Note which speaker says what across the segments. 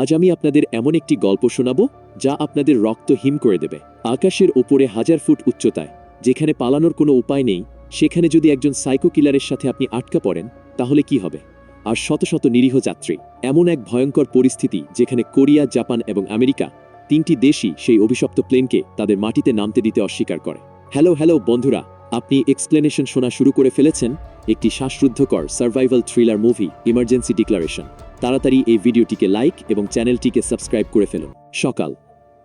Speaker 1: আজ আমি আপনাদের এমন একটি গল্প শোনাব, যা আপনাদের রক্ত হিম করে দেবে। আকাশের ওপরে হাজার ফুট উচ্চতায়, যেখানে পালানোর কোনো উপায় নেই, সেখানে যদি একজন সাইকো কিলারের সাথে আপনি আটকা পড়েন, তাহলে কি হবে? আর শত শত নিরীহ যাত্রী, এমন এক ভয়ঙ্কর পরিস্থিতি যেখানে কোরিয়া, জাপান এবং আমেরিকা, তিনটি দেশই সেই অভিশপ্ত প্লেনকে তাদের মাটিতে নামতে দিতে অস্বীকার করে। হ্যালো হ্যালো, বন্ধুরা, আপনি এক্সপ্লেনেশন শোনা শুরু করে ফেলেছেন, একটি শ্বাসরুদ্ধকর survival thriller movie emergency declaration তাড়াতাড়ি এই ভিডিওটিকে লাইক এবং চ্যানেলটিকে সাবস্ক্রাইব করে ফেলুন। সকাল।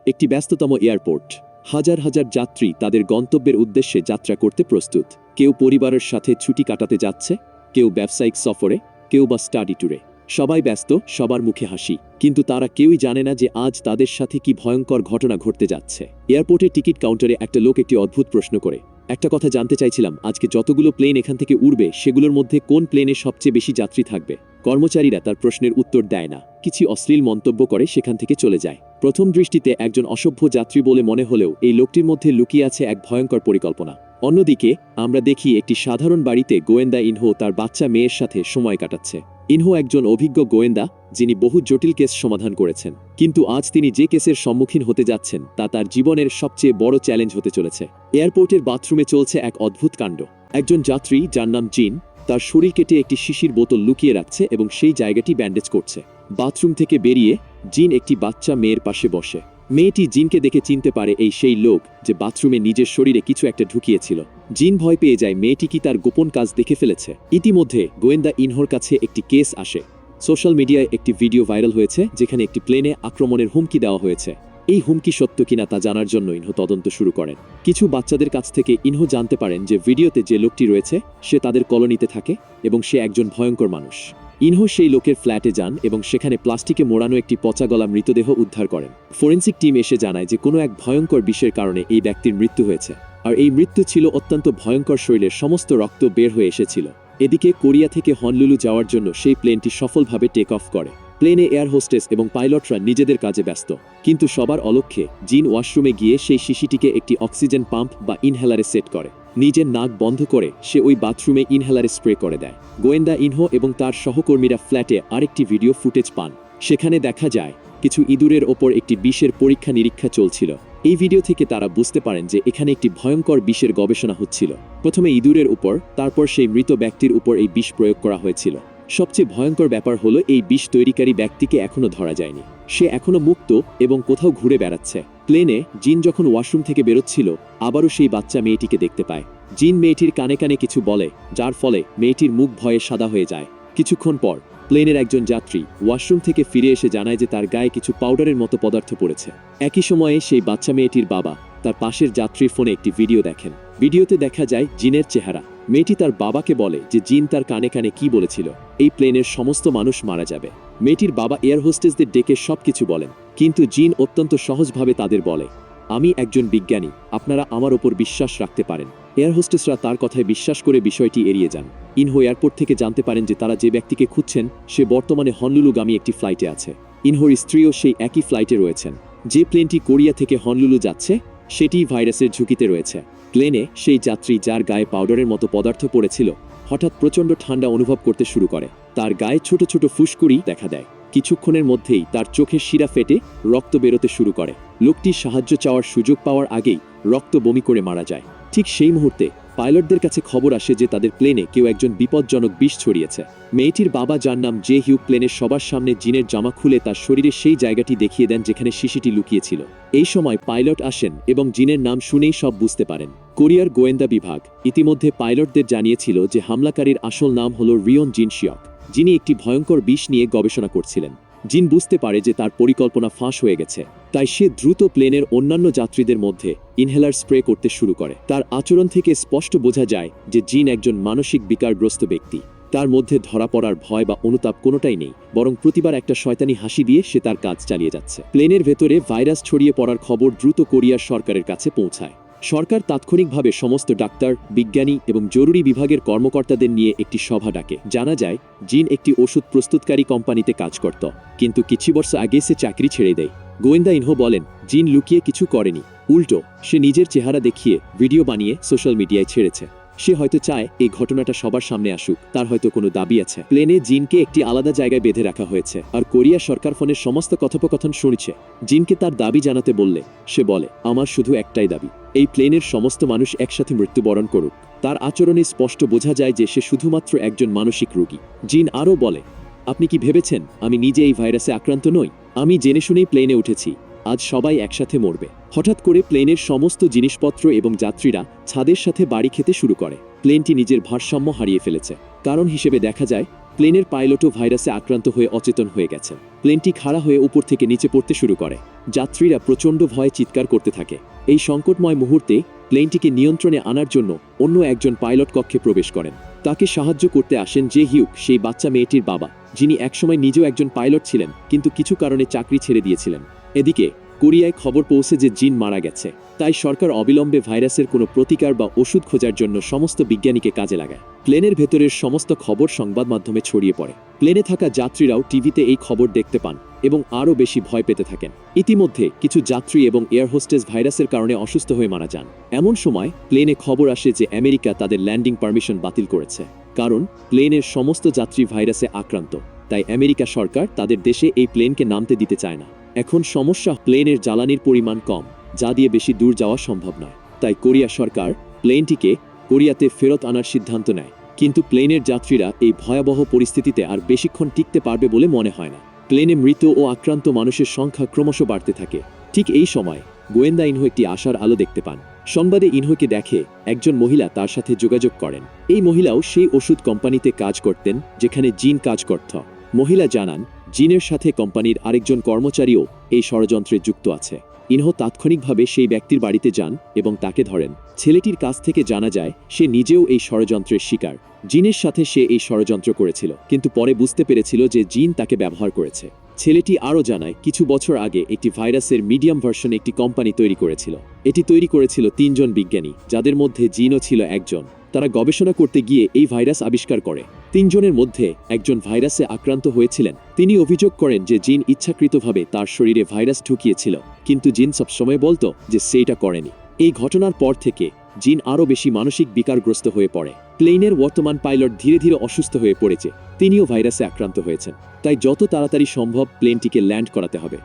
Speaker 1: একটি ব্যস্ততম এয়ারপোর্ট। হাজার হাজার যাত্রী তাদের গন্তব্যের উদ্দেশ্যে যাত্রা করতে প্রস্তুত। কেউ পরিবারের সাথে ছুটি কাটাতে যাচ্ছে, কেউ ব্যবসায়িক সফরে, কেউ বা স্টাডি ট্যুরে। সবাই ব্যস্ত, সবার মুখে হাসি। কিন্তু তারা কেউই জানে না যে আজ তাদের সাথে কি ভয়ঙ্কর ঘটনা ঘটতে যাচ্ছে। এয়ারপোর্টের টিকিট কাউন্টারে একটা লোক একটি অদ্ভুত প্রশ্ন করে। একটা কথা জানতে চাইছিলাম, আজকে যতগুলো প্লেন এখান থেকে উড়বে, সেগুলোর মধ্যে কোন প্লেনে সবচেয়ে বেশি যাত্রী থাকবে? কর্মচারীরা তার প্রশ্নের উত্তর দেয় না। কিছু অশ্লীল মন্তব্য করে সেখান থেকে চলে যায়। প্রথম দৃষ্টিতে একজন অসভ্য যাত্রী বলে মনে হলেও, এই লোকটির মধ্যে লুকিয়ে আছে এক ভয়ঙ্কর পরিকল্পনা। অন্যদিকে, আমরা দেখি একটি সাধারণ বাড়িতে গোয়েন্দা ইনহো তার বাচ্চা মেয়ের সাথে সময় কাটাচ্ছে। ইনহো একজন অভিজ্ঞ গোয়েন্দা, যিনি বহু জটিল কেস সমাধান করেছেন। কিন্তু আজ তিনি যে কেসের সম্মুখীন হতে যাচ্ছেন, তা তার জীবনের সবচেয়ে বড় চ্যালেঞ্জ হতে চলেছে। এয়ারপোর্টের বাথরুমে চলছে এক অদ্ভুত কাণ্ড। একজন যাত্রী, যার নাম জিন, তার শরীর কেটে একটি শিশির বোতল লুকিয়ে রাখছে এবং সেই জায়গাটি ব্যান্ডেজ করছে। বাথরুম থেকে বেরিয়ে জিন একটি বাচ্চা মেয়ের পাশে বসে। মেয়েটি জিনকে দেখে চিনতে পারে এই সেই লোক যে বাথরুমে নিজের শরীরে কিছু একটা ঢুকিয়েছিল। জিন ভয় পেয়ে যায় মেয়েটি কি তার গোপন কাজ দেখে ফেলেছে। ইতিমধ্যে গোয়েন্দা ইনহোর কাছে একটি কেস আসে। সোশ্যাল মিডিয়ায় একটি ভিডিও ভাইরাল হয়েছে, যেখানে একটি প্লেনে আক্রমণের হুমকি দেওয়া হয়েছে। এই হুমকি সত্য কিনা তা জানার জন্য ইনহো তদন্ত শুরু করেন। কিছু বাচ্চাদের কাছ থেকে ইনহো জানতে পারেন যে ভিডিওতে যে লোকটি রয়েছে, সে তাদের কলোনিতে থাকে এবং সে একজন ভয়ঙ্কর মানুষ। ইনহো সেই লোকের ফ্ল্যাটে যান এবং সেখানে প্লাস্টিকে মোড়ানো একটি পচা গলা মৃতদেহ উদ্ধার করেন। ফোরেন্সিক টিম এসে জানায় যে কোনো এক ভয়ঙ্কর বিষের কারণে এই ব্যক্তির মৃত্যু হয়েছে। আর এই মৃত্যু ছিল অত্যন্ত ভয়ঙ্কর শরীরের সমস্ত রক্ত বের হয়ে এসেছিল। এদিকে কোরিয়া থেকে হনলুলু যাওয়ার জন্য সেই প্লেনটি সফলভাবে টেক অফ করে। প্লেনে এয়ার হোস্টেস এবং পাইলটরা নিজেদের কাজে ব্যস্ত। কিন্তু সবার অলক্ষ্যে জিন ওয়াশরুমে গিয়ে সেই শিশিটিকে একটি অক্সিজেন পাম্প বা ইনহেলারে সেট করে। নিজের নাক বন্ধ করে সে ওই বাথরুমে ইনহেলার স্প্রে করে দেয়। গোয়েন্দা ইনহো এবং তার সহকর্মীরা ফ্ল্যাটে আরেকটি ভিডিও ফুটেজ পান। সেখানে দেখা যায়, কিছু ইঁদুরের ওপর একটি বিষের পরীক্ষা নিরীক্ষা চলছিল। এই ভিডিও থেকে তারা বুঝতে পারেন যে এখানে একটি ভয়ঙ্কর বিষের গবেষণা হচ্ছিল। প্রথমে ইঁদুরের উপর, তারপর সেই মৃত ব্যক্তির উপর এই বিষ প্রয়োগ করা হয়েছিল। সবচেয়ে ভয়ঙ্কর ব্যাপার হলো এই বিষ তৈরিকারী ব্যক্তিকে এখনও ধরা যায়নি। সে এখনও মুক্ত এবং কোথাও ঘুরে বেড়াচ্ছে। প্লেনে জিন যখন ওয়াশরুম থেকে বেরোচ্ছিল, আবারও সেই বাচ্চা মেয়েটিকে দেখতে পায়। জিন মেয়েটির কানে কানে কিছু বলে, যার ফলে মেয়েটির মুখ ভয়ে সাদা হয়ে যায়। কিছুক্ষণ পর, প্লেনের একজন যাত্রী ওয়াশরুম থেকে ফিরে এসে জানায় যে তার গায়ে কিছু পাউডারের মতো পদার্থ পড়েছে। একই সময়ে সেই বাচ্চা মেয়েটির বাবা তার পাশের যাত্রীর ফোনে একটি ভিডিও দেখেন। ভিডিওতে দেখা যায় জিনের চেহারা। মেয়েটি তার বাবাকে বলে যে জিন তার কানে কানে কি বলেছিল। এই প্লেনের সমস্ত মানুষ মারা যাবে। মেয়েটির বাবা এয়ার হোস্টেসদের ডেকে সবকিছু বলেন, কিন্তু জিন অত্যন্ত সহজভাবে তাদের বলে, আমি একজন বিজ্ঞানী, আপনারা আমার ওপর বিশ্বাস রাখতে পারেন এয়ার হোস্টেসরা তার কথায় বিশ্বাস করে বিষয়টি এড়িয়ে যান। ইনহো এয়ারপোর্ট থেকে জানতে পারেন যে তারা যে ব্যক্তিকে খুঁজছেন, সে বর্তমানে হনলুলুগামী একটি ফ্লাইটে আছে। ইনহোর স্ত্রীও সেই একই ফ্লাইটে রয়েছেন। যে প্লেনটি কোরিয়া থেকে হনলুলু যাচ্ছে সেটি ভাইরাসের ঝুঁকিতে রয়েছে। প্লেনে সেই যাত্রী যার গায়ে পাউডারের মতো পদার্থ পড়েছিল, হঠাৎ প্রচণ্ড ঠান্ডা অনুভব করতে শুরু করে। তার গায়ে ছোট ছোট ফুসকুড়ি দেখা দেয়। কিছুক্ষণের মধ্যেই তার চোখের শিরা ফেটে রক্ত বেরোতে শুরু করে। লোকটি সাহায্য চাওয়ার সুযোগ পাওয়ার আগেই রক্ত বমি করে মারা যায়। ঠিক সেই মুহূর্তে পাইলটদের কাছে খবর আসে যে তাদের প্লেনে কেউ একজন বিপজ্জনক বিষ ছড়িয়েছে। মেয়েটির বাবা যার নাম জে হিউ প্লেনের সবার সামনে জিনের জামা খুলে তার শরীরে সেই জায়গাটি দেখিয়ে দেন যেখানে শিশিটি লুকিয়েছিল। এই সময় পাইলট আসেন এবং জিনের নাম শুনেই সব বুঝতে পারেন। কোরিয়ার গোয়েন্দা বিভাগ ইতিমধ্যে পাইলটদের জানিয়েছিল যে হামলাকারীর আসল নাম হল রিয়ন জিনশিয়ক, যিনি একটি ভয়ঙ্কর বিষ নিয়ে গবেষণা করছিলেন। জিন বুঝতে পারে যে তার পরিকল্পনা ফাঁস হয়ে গেছে। তাই সে দ্রুত প্লেনের অন্যান্য যাত্রীদের মধ্যে ইনহেলার স্প্রে করতে শুরু করে। তার আচরণ থেকে স্পষ্ট বোঝা যায় যে জিন একজন মানসিক বিকারগ্রস্ত ব্যক্তি। তার মধ্যে ধরা পড়ার ভয় বা অনুতাপ কোনোটাই নেই, বরং প্রতিবার একটা শয়তানি হাসি দিয়ে সে তার কাজ চালিয়ে যাচ্ছে। প্লেনের ভেতরে ভাইরাস ছড়িয়ে পড়ার খবর দ্রুত কোরিয়ার সরকারের কাছে পৌঁছায়। সরকার তাৎক্ষণিকভাবে সমস্ত ডাক্তার, বিজ্ঞানী এবং জরুরি বিভাগের কর্মকর্তাদের নিয়ে একটি সভা ডাকে। জানা যায়, জিন একটি ওষুধ প্রস্তুতকারী কোম্পানিতে কাজ করত, কিন্তু কিছু বর্ষ আগে সে চাকরি ছেড়ে দেয়। গোয়েন্দা ইনহো বলেন, জিন লুকিয়ে কিছু করেনি। উল্টো, সে নিজের চেহারা দেখিয়ে ভিডিও বানিয়ে সোশ্যাল মিডিয়ায় ছেড়েছে। সে হয়তো চায় এই ঘটনাটা সবার সামনে আসুক। তার হয়তো কোনো দাবি আছে। প্লেনে জিনকে একটি আলাদা জায়গায় বেঁধে রাখা হয়েছে আর কোরিয়া সরকার ফোনের সমস্ত কথোপকথন শুনছে। জিনকে তার দাবি জানাতে বললে, সে বলে, আমার শুধু একটাই দাবি। এই প্লেনের সমস্ত মানুষ একসাথে মৃত্যুবরণ করুক। তার আচরণে স্পষ্ট বোঝা যায় যে সে শুধুমাত্র একজন মানসিক রোগী। জিন আরও বলে, আপনি কি ভেবেছেন আমি নিজে এই ভাইরাসে আক্রান্ত নই? আমি জেনে শুনেই প্লেনে উঠেছি। আজ সবাই একসাথে মরবে। হঠাৎ করে প্লেনের সমস্ত জিনিসপত্র এবং যাত্রীরা ছাদের সাথে বাড়ি খেতে শুরু করে। প্লেনটি নিজের ভারসাম্য হারিয়ে ফেলেছে। কারণ হিসেবে দেখা যায়, প্লেনের পাইলটও ভাইরাসে আক্রান্ত হয়ে অচেতন হয়ে গেছে। প্লেনটি খাড়া হয়ে উপর থেকে নিচে পড়তে শুরু করে। যাত্রীরা প্রচণ্ড ভয়ে চিৎকার করতে থাকে। এই সংকটময় মুহূর্তে প্লেনটিকে নিয়ন্ত্রণে আনার জন্য অন্য একজন পাইলট কক্ষে প্রবেশ করেন। তাকে সাহায্য করতে আসেন যে হিউক, সেই বাচ্চা মেয়েটির বাবা, যিনি একসময় নিজেও একজন পাইলট ছিলেন, কিন্তু কিছু কারণে চাকরি ছেড়ে দিয়েছিলেন। এদিকে, কোরিয়ায় খবর পৌঁছে যে জিন মারা গেছে, তাই সরকার অবিলম্বে ভাইরাসের কোনো প্রতিকার বা ওষুধ খোঁজার জন্য সমস্ত বিজ্ঞানীকে কাজে লাগায়। প্লেনের ভেতরের সমস্ত খবর সংবাদ মাধ্যমে ছড়িয়ে পড়ে। প্লেনে থাকা যাত্রীরাও টিভিতে এই খবর দেখতে পান এবং আরও বেশি ভয় পেতে থাকেন। ইতিমধ্যে কিছু যাত্রী এবং এয়ার হোস্টেস ভাইরাসের কারণে অসুস্থ হয়ে মারা যান। এমন সময়, প্লেনে খবর আসে যে আমেরিকা তাদের ল্যান্ডিং পারমিশন বাতিল করেছে। কারণ, প্লেনের সমস্ত যাত্রী ভাইরাসে আক্রান্ত। তাই আমেরিকা সরকার তাদের দেশে এই প্লেনকে নামতে দিতে চায় না। এখন সমস্যা প্লেনের জ্বালানির পরিমাণ কম, যা দিয়ে বেশি দূর যাওয়া সম্ভব নয়। তাই কোরিয়া সরকার প্লেনটিকে কোরিয়াতে ফেরত আনার সিদ্ধান্ত নেয়। কিন্তু প্লেনের যাত্রীরা এই ভয়াবহ পরিস্থিতিতে আর বেশিক্ষণ টিকতে পারবে বলে মনে হয় না। প্লেনে মৃত ও আক্রান্ত মানুষের সংখ্যা ক্রমশ বাড়তে থাকে। ঠিক এই সময় গোয়েন্দা ইনহো একটি আশার আলো দেখতে পান। সংবাদে ইনহোকে দেখে একজন মহিলা তার সাথে যোগাযোগ করেন। এই মহিলাও সেই ওষুধ কোম্পানিতে কাজ করতেন, যেখানে জিন কাজ করত। মহিলা জানান, জিনের সাথে কোম্পানির আরেকজন কর্মচারীও এই ষড়যন্ত্রে যুক্ত আছে। ইনহো তাৎক্ষণিকভাবে সেই ব্যক্তির বাড়িতে যান এবং তাকে ধরেন। ছেলেটির কাছ থেকে জানা যায়, সে নিজেও এই ষড়যন্ত্রের শিকার। জিনের সাথে সে এই ষড়যন্ত্র করেছিল, কিন্তু পরে বুঝতে পেরেছিল যে জিন তাকে ব্যবহার করেছে। ছেলেটি আরও জানায়, কিছু বছর আগে একটি ভাইরাসের মিডিয়াম ভার্সন একটি কোম্পানি তৈরি করেছিল। এটি তৈরি করেছিল তিনজন বিজ্ঞানী, যাদের মধ্যে জিনও ছিল একজন। তারা গবেষণা করতে গিয়ে এই ভাইরাস আবিষ্কার করে। তিনজনের মধ্যে একজন ভাইরাসে আক্রান্ত হয়েছিলেন। তিনি অভিযোগ করেন যে জিন ইচ্ছাকৃতভাবে তার শরীরে ভাইরাস ঢুকিয়েছিল, কিন্তু জিন সবসময় বলতো যে সেটা করেনি। এই ঘটনার পর থেকে জিন আরও বেশি মানসিক বিকারগ্রস্ত হয়ে পড়ে। প্লেনের বর্তমান পাইলট ধীরে ধীরে অসুস্থ হয়ে পড়েছে। তিনিও ভাইরাসে আক্রান্ত হয়েছেন। তাই যত তাড়াতাড়ি সম্ভব প্লেনটিকে ল্যান্ড করাতে হবে।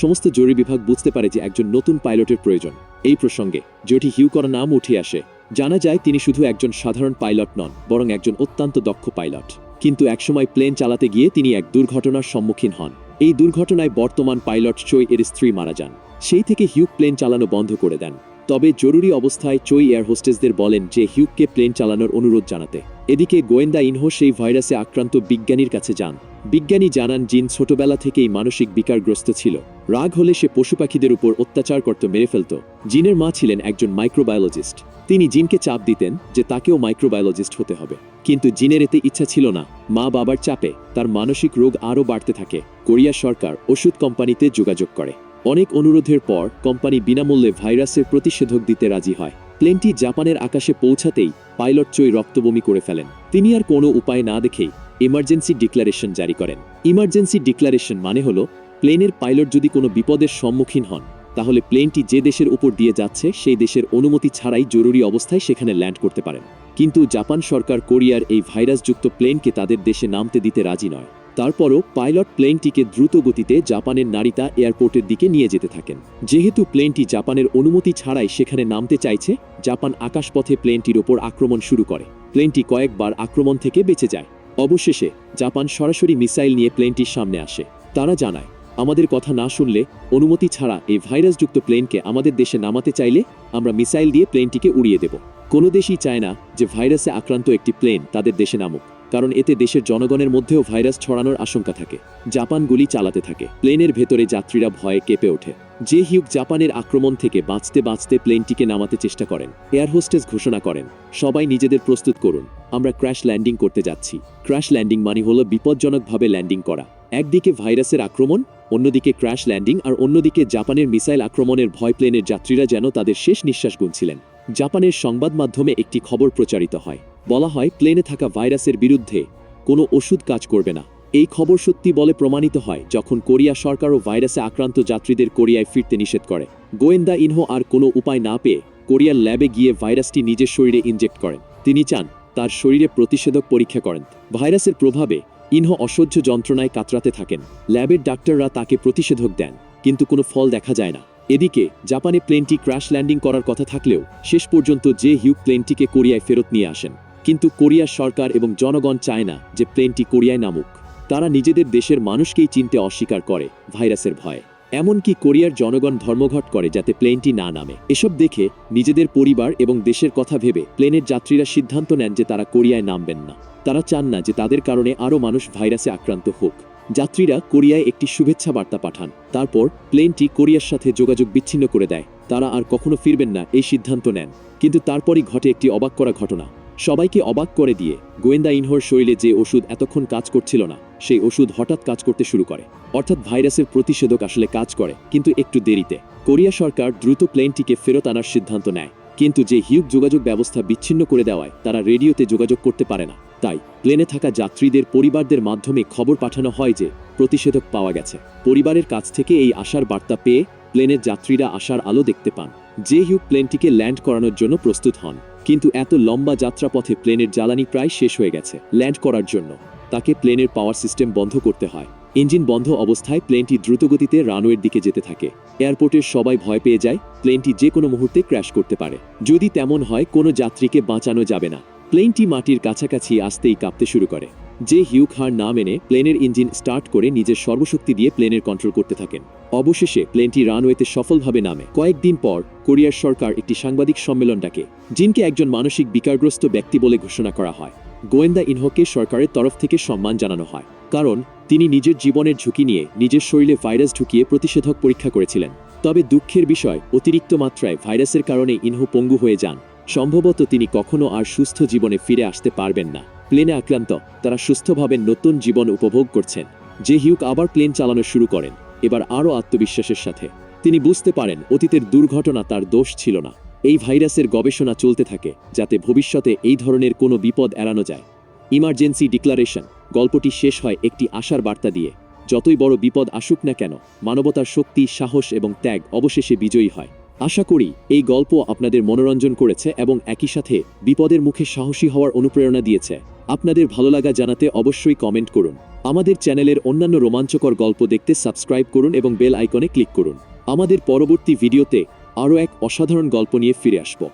Speaker 1: সমস্ত জরুরি বিভাগ বুঝতে পারে যে একজন নতুন পাইলটের প্রয়োজন। এই প্রসঙ্গে যেটি হিউ করা নাম উঠে আসে। জানা যায় তিনি শুধু একজন সাধারণ পাইলট নন, বরং একজন অত্যন্ত দক্ষ পাইলট। কিন্তু একসময় প্লেন চালাতে গিয়ে তিনি এক দুর্ঘটনার সম্মুখীন হন। এই দুর্ঘটনায় বর্তমান পাইলট চৈ এর স্ত্রী মারা যান। সেই থেকে হিউক প্লেন চালানো বন্ধ করে দেন। তবে জরুরি অবস্থায় চৈ এয়ার হোস্টেসদের বলেন যে হিউককে প্লেন চালানোর অনুরোধ জানাতে। এদিকে গোয়েন্দা ইনহো সেই ভাইরাসে আক্রান্ত বিজ্ঞানীর কাছে যান। বিজ্ঞানী জানান জিন ছোটবেলা থেকেই মানসিক বিকারগ্রস্ত ছিল। রাগ হলে সে পশু পাখিদের উপর অত্যাচার করত মেরে ফেলত। জিনের মা ছিলেন একজন মাইক্রোবায়োলজিস্ট তিনি জিনকে চাপ দিতেন যে তাকেও মাইক্রোবায়োলজিস্ট হতে হবে। কিন্তু জিনের এতে ইচ্ছা ছিল না। মা বাবার চাপে তার মানসিক রোগ আরও বাড়তে থাকে। কোরিয়া সরকার ওষুধ কোম্পানিতে যোগাযোগ করে। অনেক অনুরোধের পর কোম্পানি বিনামূল্যে ভাইরাসের প্রতিষেধক দিতে রাজি হয়। প্লেনটি জাপানের আকাশে পৌঁছাতেই পাইলট চই রক্তবমি করে ফেলেন। তিনি আর কোনো উপায় না দেখেই ইমার্জেন্সি ডিক্লারেশন জারি করেন। ইমার্জেন্সি ডিক্লারেশন মানে হলো প্লেনের পাইলট যদি কোনো বিপদের সম্মুখীন হন, তাহলে প্লেনটি যে দেশের উপর দিয়ে যাচ্ছে, সেই দেশের অনুমতি ছাড়াই জরুরি অবস্থায় সেখানে ল্যান্ড করতে পারেন। কিন্তু জাপান সরকার কোরিয়ার এই ভাইরাসযুক্ত প্লেনকে তাদের দেশে নামতে দিতে রাজি নয়। তারপরও পাইলট প্লেনটিকে দ্রুত গতিতে জাপানের নারিতা এয়ারপোর্টের দিকে নিয়ে যেতে থাকেন। যেহেতু প্লেনটি জাপানের অনুমতি ছাড়াই সেখানে নামতে চাইছে, জাপান আকাশপথে প্লেনটির ওপর আক্রমণ শুরু করে। প্লেনটি কয়েকবার আক্রমণ থেকে বেঁচে যায়। অবশেষে জাপান সরাসরি মিসাইল নিয়ে প্লেনটির সামনে আসে। তারা জানায় আমাদের কথা না শুনলে, অনুমতি ছাড়া এই ভাইরাসযুক্ত প্লেনকে আমাদের দেশে নামাতে চাইলে আমরা মিসাইল দিয়ে প্লেনটিকে উড়িয়ে দেব। কোনো দেশই চায় না যে ভাইরাসে আক্রান্ত একটি প্লেন তাদের দেশে নামুক, কারণ এতে দেশের জনগণের মধ্যেও ভাইরাস ছড়ানোর আশঙ্কা থাকে। জাপান গুলি চালাতে থাকে। প্লেনের ভেতরে যাত্রীরা ভয়ে কেঁপে ওঠে। যে হিউক জাপানের আক্রমণ থেকে বাঁচতে বাঁচতে প্লেনটিকে নামাতে চেষ্টা করেন, এয়ার হোস্টেস ঘোষণা করেন, সবাই নিজেদের প্রস্তুত করুন, আমরা ক্র্যাশ ল্যান্ডিং করতে যাচ্ছি। ক্র্যাশ ল্যান্ডিং মানে হলো বিপজ্জনকভাবে ল্যান্ডিং করা। একদিকে ভাইরাসের আক্রমণ, অন্যদিকে ক্র্যাশ ল্যান্ডিং আর অন্যদিকে জাপানের মিসাইল আক্রমণের ভয় প্লেনের যাত্রীরা যেন তাদের শেষ নিঃশ্বাস গুনছিলেন। জাপানের সংবাদ মাধ্যমে একটি খবর প্রচারিত হয়। বলা হয় প্লেনে থাকা ভাইরাসের বিরুদ্ধে কোনো ওষুধ কাজ করবে না। এই খবর সত্যি বলে প্রমাণিত হয় যখন কোরিয়া সরকারও ভাইরাসে আক্রান্ত যাত্রীদের কোরিয়ায় ফিরতে নিষেধ করে। গোয়েন্দা ইনহো আর কোনো উপায় না পেয়ে কোরিয়ার ল্যাবে গিয়ে ভাইরাসটি নিজের শরীরে ইনজেক্ট করেন। তিনি চান তার শরীরে প্রতিষেধক পরীক্ষা করেন। ভাইরাসের প্রভাবে ইনহ অসহ্য যন্ত্রণায় কাতরাতে থাকেন। ল্যাবের ডাক্তাররা তাকে প্রতিষেধক দেন, কিন্তু কোনো ফল দেখা যায় না। এদিকে, জাপানে প্লেনটি ক্র্যাশ ল্যান্ডিং করার কথা থাকলেও, শেষ পর্যন্ত যে হিউ প্লেনটিকে কোরিয়ায় ফেরত নিয়ে আসেন। কিন্তু কোরিয়ার সরকার এবং জনগণ চায় না যে প্লেনটি কোরিয়ায় নামুক। তারা নিজেদের দেশের মানুষকেই চিনতে অস্বীকার করে ভাইরাসের ভয়ে। এমনকি কোরিয়ার জনগণ ধর্মঘট করে যাতে প্লেনটি না নামে। এসব দেখে নিজেদের পরিবার এবং দেশের কথা ভেবে প্লেনের যাত্রীরা সিদ্ধান্ত নেন যে তারা কোরিয়ায় নামবেন না। তারা চান না যে তাদের কারণে আরও মানুষ ভাইরাসে আক্রান্ত হোক। যাত্রীরা কোরিয়ায় একটি শুভেচ্ছা বার্তা পাঠান। তারপর প্লেনটি কোরিয়ার সাথে যোগাযোগ বিচ্ছিন্ন করে দেয়। তারা আর কখনো ফিরবেন না, এই সিদ্ধান্ত নেন। কিন্তু তারপরই ঘটে একটি অবাক করা ঘটনা। সবাইকে অবাক করে দিয়ে গোয়েন্দা ইনহোর শরীরে যে ওষুধ এতক্ষণ কাজ করছিল না, সেই ওষুধ হঠাৎ কাজ করতে শুরু করে। অর্থাৎ ভাইরাসের প্রতিষেধক আসলে কাজ করে, কিন্তু একটু দেরিতে। কোরিয়া সরকার দ্রুত প্লেনটিকে ফেরত আনার সিদ্ধান্ত নেয়, কিন্তু যে হিউক যোগাযোগ ব্যবস্থা বিচ্ছিন্ন করে দেওয়ায় তারা রেডিওতে যোগাযোগ করতে পারে না। তাই প্লেনে থাকা যাত্রীদের পরিবারদের মাধ্যমে খবর পাঠানো হয় যে প্রতিষেধক পাওয়া গেছে। পরিবারের কাছ থেকে এই আশার বার্তা পেয়ে প্লেনের যাত্রীরা আশার আলো দেখতে পান। যে হিউক প্লেনটিকে ল্যান্ড করানোর জন্য প্রস্তুত হন। কিন্তু এত লম্বা যাত্রাপথে প্লেনের জ্বালানি প্রায় শেষ হয়ে গেছে, ল্যান্ড করার জন্য। তাকে প্লেনের পাওয়ার সিস্টেম বন্ধ করতে হয়। ইঞ্জিন বন্ধ অবস্থায় প্লেনটি দ্রুতগতিতে রানওয়ের দিকে যেতে থাকে। এয়ারপোর্টের সবাই ভয় পেয়ে যায়, প্লেনটি যে কোনো মুহূর্তে ক্র্যাশ করতে পারে। যদি তেমন হয়, কোনো যাত্রীকে বাঁচানো যাবে না। প্লেনটি মাটির কাছাকাছি আসতেই কাঁপতে শুরু করে। যে হিউক হার না মেনে প্লেনের ইঞ্জিন স্টার্ট করে নিজের সর্বশক্তি দিয়ে প্লেনের কন্ট্রোল করতে থাকেন। অবশেষে প্লেনটি রানওয়েতে সফলভাবে নামে। কয়েকদিন পর কোরিয়ার সরকার একটি সাংবাদিক সম্মেলন ডাকে, জিনকে একজন মানসিক বিকারগ্রস্ত ব্যক্তি বলে ঘোষণা করা হয়। গোয়েন্দা ইনহকে সরকারের তরফ থেকে সম্মান জানানো হয়, কারণ তিনি নিজের জীবনের ঝুঁকি নিয়ে নিজের শরীরে ভাইরাস ঢুকিয়ে প্রতিষেধক পরীক্ষা করেছিলেন। তবে দুঃখের বিষয়, অতিরিক্ত মাত্রায় ভাইরাসের কারণে ইনহ পঙ্গু হয়ে যান। সম্ভবত তিনি কখনো আর সুস্থ জীবনে ফিরে আসতে পারবেন না। প্লেনে আক্রান্ত, তারা সুস্থভাবে নতুন জীবন উপভোগ করছেন। যে হিউক আবার প্লেন চালানো শুরু করেন, এবার আরও আত্মবিশ্বাসের সাথে। তিনি বুঝতে পারেন, অতীতের দুর্ঘটনা তার দোষ ছিল না। এই ভাইরাসের গবেষণা চলতে থাকে, যাতে ভবিষ্যতে এই ধরনের কোনো বিপদ এড়ানো যায়। ইমার্জেন্সি ডিক্লারেশন, গল্পটি শেষ হয় একটি আশার বার্তা দিয়ে। যতই বড় বিপদ আসুক না কেন, মানবতার শক্তি, সাহস এবং ত্যাগ অবশেষে বিজয়ী হয়। আশা করি এই গল্প আপনাদের মনোরঞ্জন করেছে এবং একই সাথে বিপদের মুখে সাহসী হওয়ার অনুপ্রেরণা দিয়েছে। আপনাদের ভালো লাগা জানাতে অবশ্যই কমেন্ট করুন। আমাদের চ্যানেলের অন্যান্য রোমাঞ্চকর গল্প দেখতে সাবস্ক্রাইব করুন এবং বেল আইকনে ক্লিক করুন। আমাদের পরবর্তী ভিডিওতে আরও এক অসাধারণ গল্প নিয়ে ফিরে আসব।